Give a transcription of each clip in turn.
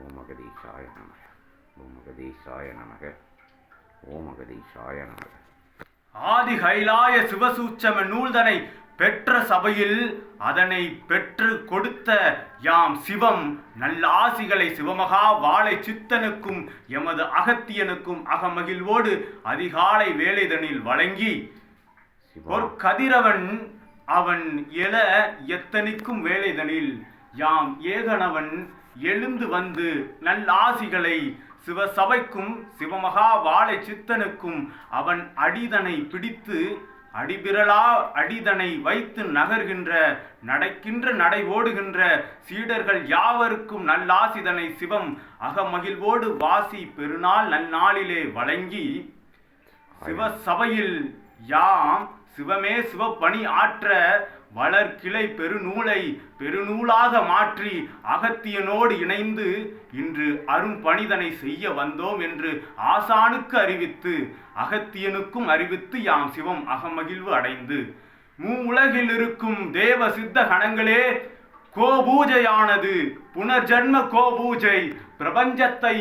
ஓமகதீஷாய நமக. ஓமகதீஷாய நமக. ஓமகதீஷாய நமக. ஆதி கைலாய சிவசூச்சம நூல்தனை பெற்ற சபையில் அதனை பெற்று கொடுத்த யாம் சிவம் நல்லாசிகளை சிவமகா வாழை சித்தனுக்கும் எமது அகத்தியனுக்கும் அகமகிழ்வோடு அதிகாலை வேலைதனில் வழங்கி கதிரவன் அவன் எழ எத்தனிக்கும் வேலைதனில் யாம் ஏகனவன் எழுந்து வந்து நல்லாசிகளை சிவசபைக்கும் சிவமகா வாழை சித்தனுக்கும் அவன் அடிதனை பிடித்து அடிபிரலா அடிதனை வைத்து நகர்கின்ற நடக்கின்ற நடை ஓடுகின்ற சீடர்கள் யாவருக்கும் நல்லாசிதனை சிவம் அகமகிழ்வோடு வாசி பெருநாள் நன்னாளிலே வழங்கி சிவசபையில் யாம் சிவமே சிவப்பணி ஆற்ற வளர்கிளை பெருநூலை பெருநூலாக மாற்றி அகத்தியனோடு இணைந்து இன்று அரும்பணிதனை செய்ய வந்தோம் என்று ஆசானுக்கு அறிவித்து அகத்தியனுக்கும் அறிவித்து யாம் சிவம் அகமகிழ்வு அடைந்து. மூவுலகில் இருக்கும் தேவ சித்த கணங்களே கோபூஜையானது புனர்ஜன்ம கோபூஜை பிரபஞ்சத்தை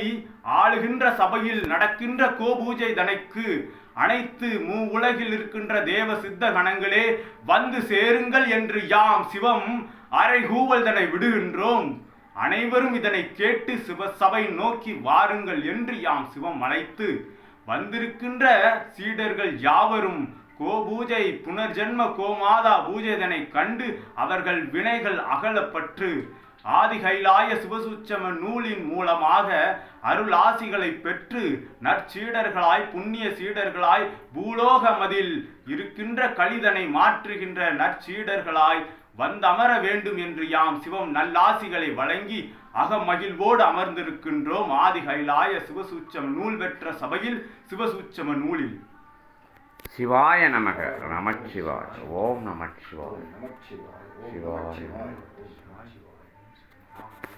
ஆளுகின்ற சபையில் நடக்கின்ற கோபூஜை தனைக்கு அனைத்து மூ உலகில் இருக்கின்ற தேவ சித்த கணங்களே வந்து சேருங்கள் என்று யாம் சிவம் அரைகூவல் தனை விடுகின்றோம். அனைவரும் இதனை கேட்டு சிவசபை நோக்கி வாருங்கள் என்று யாம் சிவம் அழைத்து வந்திருக்கின்ற சீடர்கள் யாவரும் கோபூஜை புனர்ஜென்ம கோமாதா பூஜைதனை கண்டு அவர்கள் வினைகள் அகலப்பற்று. ஆதி கைலாய சிவசூச்சம நூலின் மூலமாக அருள் ஆசிகளை பெற்று நற்சீடர்களாய் புண்ணிய சீடர்களாய் பூலோகமதில் இருக்கின்ற கலிதனை மாற்றுகின்ற நற்சீடர்களாய் வந்தமர வேண்டும் என்று யாம் சிவம் நல்லாசிகளை வழங்கி அகமகிழ்வோடு அமர்ந்திருக்கின்றோம் ஆதி கைலாய சிவசூச்சம நூல் பெற்ற சபையில் சிவசூச்சம நூலில். சிவாய நமக நமச்சிவாய ஓம் நமச்சிவாய. சிவாய நமச்சிவாய நமக.